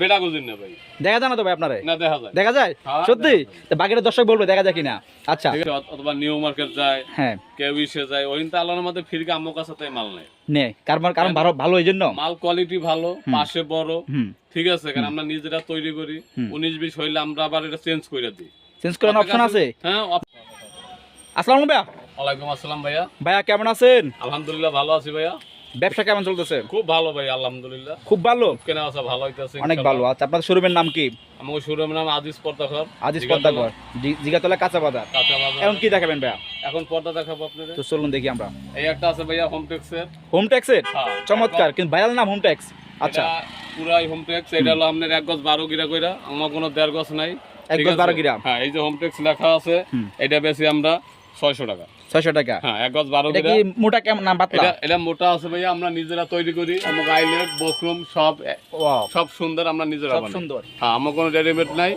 বেটা গুজিন না ভাই। দেখা যায় না তো ভাই আপনারে? না দেখা যায়। দেখা যায়? হ্যাঁ, সত্যি? বাকিটা দর্শক বলবে দেখা যায় কিনা? আচ্ছা। ঠিক আছে অথবা নিউ মার্কেট যায় হ্যাঁ। কেউ ইসে যায় ওই তো আল্লাহর মধ্যে ফিরকে আমার কাছে তাই মাল নেই কারণ কারণ ভালো এই জন্য মাল কোয়ালিটি ভালো পাশে বড়। ঠিক আছে কারণ আমরা নিজেরা তৈরি করি। উনিশ বিশ হইলে আমরা আবার এটা চেঞ্জ করে দিই। চেঞ্জ করার অপশন আছে? হ্যাঁ আসসালামু আলাইকুম ভাইয়া। ওয়ালাইকুম আসসালাম ভাইয়া। ভাইয়া কেমন আছেন? আলহামদুলিল্লাহ ভালো আছি ভাইয়া। ব্যবসা কেমন চলতেছে? খুব ভালো ভাই আলহামদুলিল্লাহ। খুব ভালো? কেনা আসা ভালো হইতেছে অনেক ভালো। আচ্ছা আপনাদের শোরুমের নাম কি? আমার শোরুম নাম আজিজ পর্দাঘর আজিজ পদ্মাগর জিগাতলা কাঁচা বাজার। কাঁচা বাজার। এখন কি দেখাবেন ভাইয়া? এখন পর্দা দেখাবো আপনাদের। তো চলুন দেখি আমরা। এই একটা আছে ভাইয়া হোম টেক্সের হোম ট্যাক্সের হ্যাঁ। চমৎকার। কিন্তু ভাইরাল নাম হোম ট্যাক্স আচ্ছা। পুরাই হোম ট্যাক্স এটা হলো আপনার এক গজ বারো গিরা কইরা। আমার কোনো দেড় গজ নাই। এক গজ আছে? বারো গিরা। হ্যাঁ এই যে হোম ট্যাক্স লেখা আছে এটা বেশি আমরা ছয়শো টাকা। ছয়শো টাকা। হ্যাঁ এক গজ বারো কি মোটা কেমন? না পাতলা? এটা এটা মোটা আছে ভাইয়া আমরা নিজেরা তৈরি করি। আমাকে আইলেট বকরুম সব সব সুন্দর আমরা নিজেরা সব সুন্দর। হ্যাঁ আমার কোনো রেডিমেড নাই।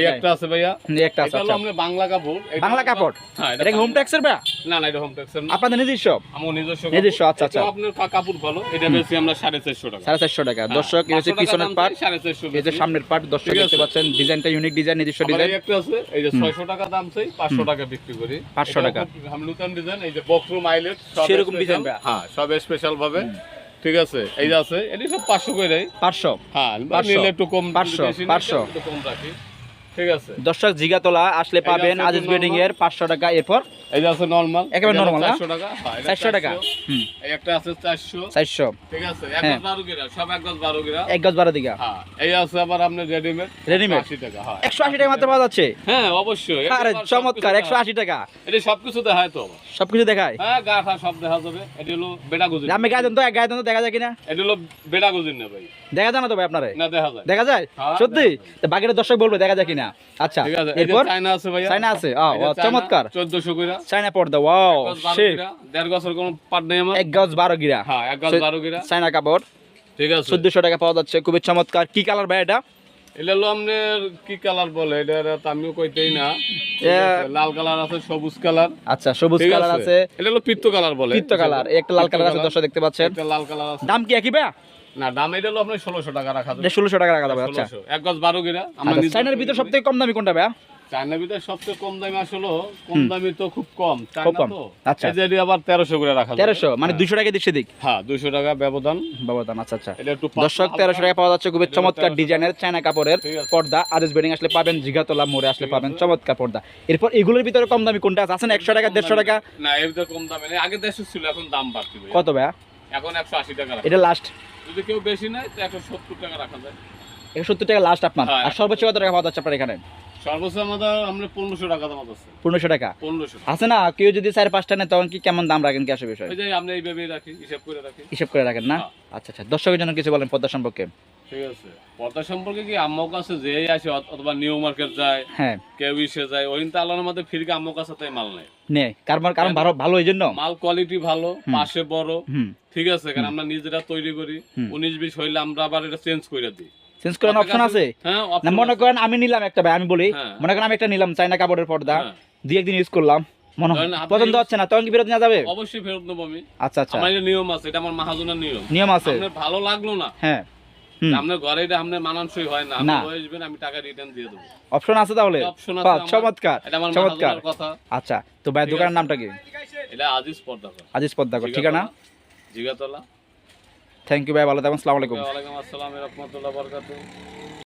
এই একটা আছে ভাইয়া। এই একটা আছে এটা হলো আচ্ছা। আমরা বাংলা কাপড়। বাংলা কাপড়? হ্যাঁ এটা হোম ট্যাক্সের ভাইয়া? না না এটা হোম ট্যাক্স না। আপনাদের নিজস্ব? আমার নিজস্ব নিজস্ব, আচ্ছা, আচ্ছা। আপনার কাপড় ভালো। এটা বেশি আমরা সাড়ে চারশো টাকা। সাড়ে চারশো টাকা। হ্যাঁ, দর্শক এই হচ্ছে পিছনের পার্ট সাড়ে চারশো এই যে সামনের পার্ট দর্শক দেখতে। পাচ্ছেন ডিজাইনটা ইউনিক ডিজাইন নিজস্ব ডিজাইন একটা আছে এই যে ছয়শো টাকা দাম চাই পাঁচশো টাকা বিক্রি করি। 500 টাকা। নতুন ডিজাইন এই যে বকরুম আইলেট সেরকম ডিজাইন হ্যাঁ সব স্পেশাল ভাবে। ঠিক আছে? এই যে আছে এটি সব পাঁচশো করে পাঁচশো। হ্যাঁ নিলে একটু কম 500 পাঁচশো। 500 একটু কম রাখি। ঠিক আছে। দর্শক জিগাতলা আসলে পাবেন আজিজ বেডিং এর পাঁচশো টাকা এরপর? এই আছে নরমাল একেবারে normal, চারশো টাকা। চারশো টাকা। 400 হুম। এই একটা আছে চারশো। চারশো। ঠিক আছে এক। গজ বারো গিরা সব এক গজ বারো গিরা এক গজ বারো দিঘা এই আছে আবার আপনার রেডিমেড Readymade? আশি টাকা একশো আশি টাকা মাত্র পাওয়া যাচ্ছে? হ্যাঁ অবশ্যই। আরে চমৎকার একশো আশি টাকা। দেখা- এটা সবকিছু দেখায় তো সবকিছু দেখায়? হ্যাঁ গা ঠা সব দেখা যাবে। এটা হলো বেটা গুজিন আমি গায়ে তো গায়ে দেন তো দেখা যায় কিনা? এটা হলো বেটা গুজিন না ভাই। দেখা যায় না তো ভাই আপনারে? না দেখা যায়। দেখা যায়? হ্যাঁ, সত্যি? বাকিটা দর্শক বলবে দেখা যায় কিনা? আচ্ছা এরপর? চায়না আছে চায়না আছে? চমৎকার। চোদ্দশো কইরা। চায়না পর্দা ওয়াও দেড় গজের কোনো পাট নেই আমার। এক গজ বারো গিরা হ্যাঁ এক গজ সে- বারো গিরা চায়না কাপড়। ঠিক আছে। চোদ্দশো টাকা পাওয়া যাচ্ছে খুবই চমৎকার। কি কালার ভাই এটা? এটা হলো আপনার কি কালার বলে? এটা তো আমিও কইতেই না। লাল কালার আছে সবুজ কালার। আচ্ছা সবুজ কালার আছে। এটা হলো পিত্ত কালার বলে। পিত্ত কালার একটা লাল কালার আছে দর্শক দেখতে পাচ্ছেন। একটা লাল কালার আছে। দাম কি একই ভাইয়া? না দাম এটা হলো আপনার ষোলোশো টাকা রাখা যাবে। ষোলোশো টাকা রাখা যাবে আচ্ছা। এক গজ বারো গিরা আমরা আচ্ছা চাইনার তৈরি সব থেকে কম দামি কোনটা ভাইয়া? চায়নার ভিতরে সবচেয়ে কম দামি আসলে কম দামি তো খুব কম। চায়না কম। আচ্ছা। এই আবার তেরোশো করে রাখা যাবে। তেরোশো মানে হ্যাঁ। দুইশো টাকা দিক হ্যাঁ দুশো টাকা ব্যবধান। বাবা আচ্ছা আচ্ছা। এটা একটু দর্শক পাতলা তেরোশো টাকা পাওয়া যাচ্ছে খুবই চমৎকার 1300 ডিজাইনের চায়না কাপড়ের পর্দা। আদেশ বেডিং আসলে পাবেন জিগাতলা মোড়ে আসলে পাবেন চমৎকার পর্দা। এরপর এগুলোর ভিতরে কম দামি কোনটা আছে? আছে না একশো টাকা কম দেড়শো দামি- টাকা? না এর ভিতরে কম দামে নেই। আগে দেড়শো ছিল এখন দাম বাড়তি কত ভাইয়া? এখন একশো আশি টাকা এটা লাস্ট যদি কেউ বেশি নেয় তো একশো সত্তর টাকা রাখা যায়। একশো সত্তর টাকা লাস্ট আপনার। হ্যাঁ। আর সর্বোচ্চ কত টাকা পাওয়া যাচ্ছে আপনার এখানে? সর্বোচ্চ আমাদের আমরা পনেরোশো টাকা দাম আছে। পনেরোশো টাকা? পনেরোশো আছে না কেউ যদি চার পাঁচটা নেয় তখন কি কেমন দাম রাখেন কি আসে বিষয়? যে আমরা এইভাবেই রাখি হিসাব করে রাখি। হিসেব করে রাখেন না? হ্যাঁ। আচ্ছা আচ্ছা। দর্শকের জন্য কিছু বলেন পদ্মা সম্পর্কে। ঠিক আছে। পর্দা সম্পর্কে কি আম্মার কাছে যেই আসে অথবা নিউ মার্কেট যায় হ্যাঁ। কেউ ইসে যায় ওই তো আল্লাহর মধ্যে ফিরকে আম্মার কাছে তাই মাল নেই নে কারণ কারণ ভালো ভালো এই জন্য। মাল কোয়ালিটি ভালো পাশে বড় ঠিক আছে কারণ আমরা নিজেরা তৈরি করি। উনিশ বিশ হইলে আমরা আবার এটা চেঞ্জ করে দিই। চেঞ্জ করার অপশন আছে? হ্যাঁ না মনে করেন আমি নিলাম একটা ভাই আমি বলি হ্যাঁ। মনে করেন আমি একটা নিলাম চাইনা কাপড়ের পর্দা। দিয়ে একদিন ইউজ করলাম মনে পছন্দ হচ্ছে না তখন কি ফেরত নেওয়া যাবে? অবশ্যই ফেরত নেব আমি। আচ্ছা আচ্ছা। আমার নিয়ম আছে এটা আমার মাহাজনের নিয়ম। নিয়ম আছে। ভালো লাগল না? হ্যাঁ। আপনার ঘরে আপনার মানানসই হয় না। না। আপনি আসবেন আমি টাকা রিটার্ন দিয়ে দেবো। অপশন আছে তাহলে? অপশন আছে চমৎকার এটা চমৎকার। কথা। আচ্ছা তো ভাই দোকানের নামটা কি? এটা আজিজ পর্দাকর আজিজ পদ্মাকর ঠিকানা? জিগাতলা। থ্যাংক ইউ ভাই ভালো থাকুন আলাইকুম। ওয়ালাইকুম আসসালাম রহমতুল্লাহ বরকাতুহ।